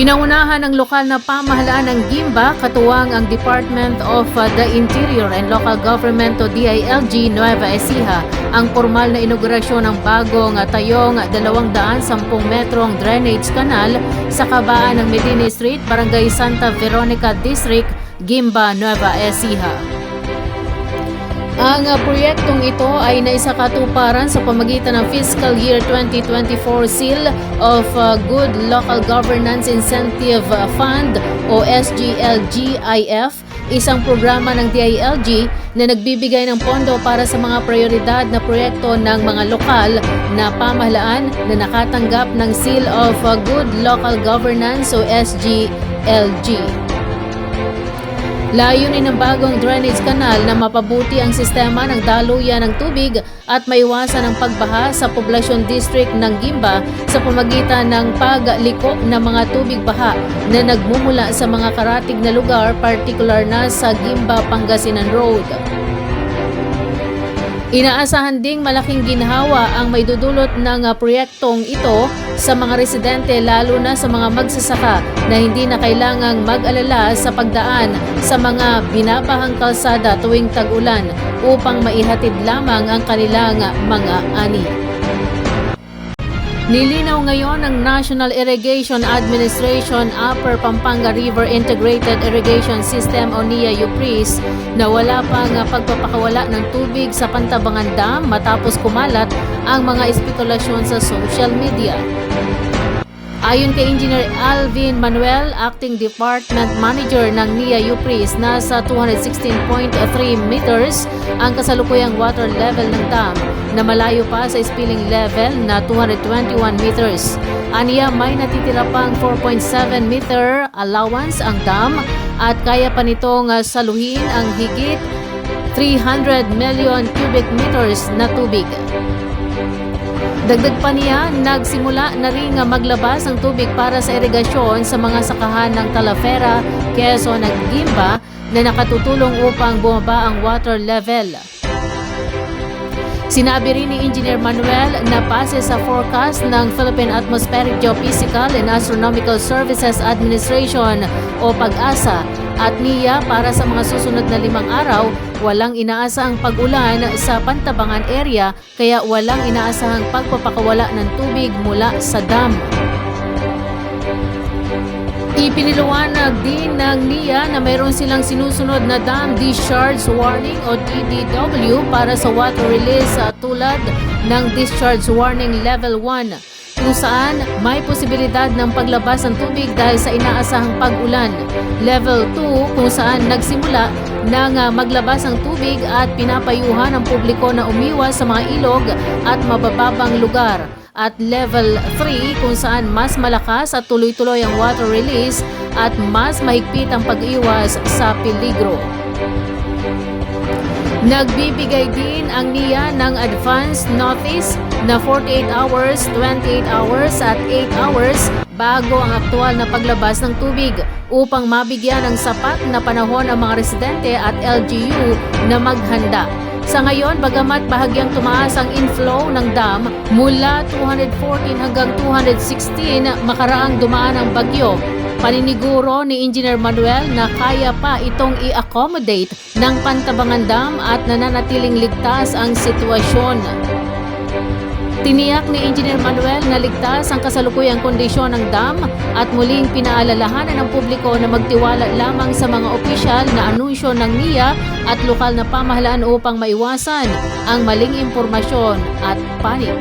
Pinangunahan ng lokal na pamahalaan ng Gimba, katuwang ang Department of uh, the Interior and Local Government o DILG Nueva Ecija ang formal na inaugurasyon ng bagong uh, tayong 210 metrong drainage canal sa kabaan ng Medina Street, Barangay Santa Veronica District, Gimba, Nueva Ecija. Ang uh, proyektong ito ay naisakatuparan sa pamagitan ng Fiscal Year 2024 Seal of uh, Good Local Governance Incentive Fund o SGLGIF, isang programa ng DILG na nagbibigay ng pondo para sa mga prioridad na proyekto ng mga lokal na pamahalaan na nakatanggap ng Seal of uh, Good Local Governance o SGLG. Layunin ng bagong drainage canal na mapabuti ang sistema ng daluyan ng tubig at maiwasan ang pagbaha sa poblasyon district ng Gimba sa pamagitan ng pagliko ng mga tubig baha na nagmumula sa mga karatig na lugar, particular na sa Gimba Pangasinan Road. Inaasahan ding malaking ginhawa ang may dudulot ng proyektong ito sa mga residente lalo na sa mga magsasaka na hindi na kailangang mag-alala sa pagdaan sa mga binabahang kalsada tuwing tag-ulan upang maihatid lamang ang kanilang mga ani. Nilinaw ngayon ng National Irrigation Administration Upper Pampanga River Integrated Irrigation System o NIA UPRIS na wala pang pagpapakawala ng tubig sa Pantabangan Dam matapos kumalat ang mga espekulasyon sa social media. Ayon kay Engineer Alvin Manuel, Acting Department Manager ng NIA UPRIS, nasa 216.3 meters ang kasalukuyang water level ng dam na malayo pa sa spilling level na 221 meters. Aniya may natitira pang 4.7 meter allowance ang dam at kaya pa nitong uh, saluhin ang higit 300 million cubic meters na tubig. Dagdag pa niya, nagsimula na rin maglabas ang tubig para sa irigasyon sa mga sakahan ng Talafera, Quezon at Gimba na nakatutulong upang bumaba ang water level. Sinabi rin ni Engineer Manuel na base sa forecast ng Philippine Atmospheric Geophysical and Astronomical Services Administration o PAG-ASA at NIA para sa mga susunod na limang araw, walang inaasahang pag-ulan sa Pantabangan area kaya walang inaasahang pagpapakawala ng tubig mula sa dam. Ipiniliwanag din ng NIA na mayroon silang sinusunod na dam discharge warning o DDW para sa water release tulad ng discharge warning level 1 kung saan may posibilidad ng paglabas ng tubig dahil sa inaasahang pag-ulan. Level 2 kung saan nagsimula ng uh, maglabas ng tubig at pinapayuhan ang publiko na umiwas sa mga ilog at mabababang lugar at level 3 kung saan mas malakas at tuloy-tuloy ang water release at mas mahigpit ang pag-iwas sa peligro. Nagbibigay din ang NIA ng advance notice na 48 hours, 28 hours at 8 hours bago ang aktual na paglabas ng tubig upang mabigyan ng sapat na panahon ang mga residente at LGU na maghanda. Sa ngayon, bagamat bahagyang tumaas ang inflow ng dam mula 214 hanggang 216 makaraang dumaan ang bagyo, paniniguro ni Engineer Manuel na kaya pa itong i-accommodate ng Pantabangan Dam at nananatiling ligtas ang sitwasyon. Tiniyak ni Engineer Manuel na ligtas ang kasalukuyang kondisyon ng dam at muling pinaalalahanan ng publiko na magtiwala lamang sa mga opisyal na anunsyo ng NIA at lokal na pamahalaan upang maiwasan ang maling impormasyon at panik.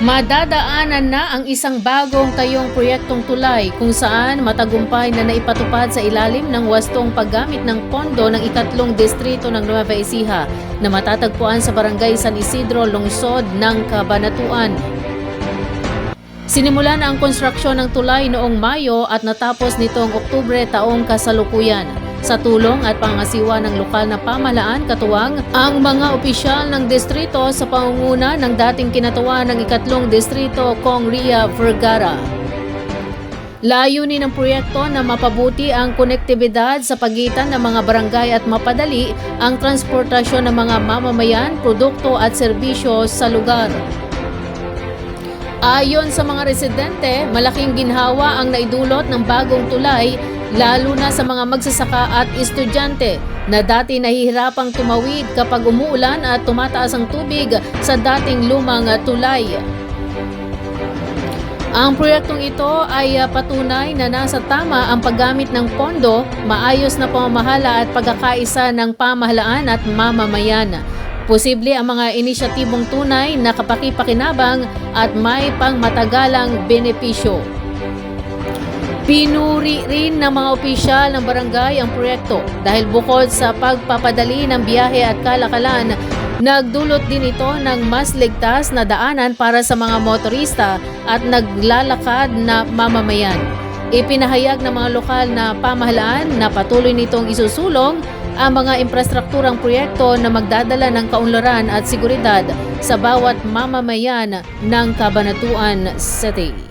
Madadaanan na ang isang bagong tayong proyektong tulay kung saan matagumpay na naipatupad sa ilalim ng wastong paggamit ng pondo ng ikatlong distrito ng Nueva Ecija na matatagpuan sa barangay San Isidro, lungsod ng Cabanatuan. Sinimula na ang konstruksyon ng tulay noong Mayo at natapos nitong Oktubre taong kasalukuyan sa tulong at pangasiwa ng lokal na pamahalaan katuwang ang mga opisyal ng distrito sa pangunguna ng dating kinatuwa ng ikatlong distrito Kong Ria Vergara. Layunin ng proyekto na mapabuti ang konektibidad sa pagitan ng mga barangay at mapadali ang transportasyon ng mga mamamayan, produkto at serbisyo sa lugar. Ayon sa mga residente, malaking ginhawa ang naidulot ng bagong tulay lalo na sa mga magsasaka at estudyante na dati nahihirapang tumawid kapag umuulan at tumataas ang tubig sa dating lumang tulay. Ang proyektong ito ay patunay na nasa tama ang paggamit ng pondo, maayos na pamamahala at pagkakaisa ng pamahalaan at mamamayan. Posible ang mga inisyatibong tunay na kapakipakinabang at may pangmatagalang benepisyo. Pinuri rin ng mga opisyal ng barangay ang proyekto dahil bukod sa pagpapadali ng biyahe at kalakalan, nagdulot din ito ng mas ligtas na daanan para sa mga motorista at naglalakad na mamamayan. Ipinahayag ng mga lokal na pamahalaan na patuloy nitong isusulong ang mga infrastrukturang proyekto na magdadala ng kaunlaran at seguridad sa bawat mamamayan ng Cabanatuan City.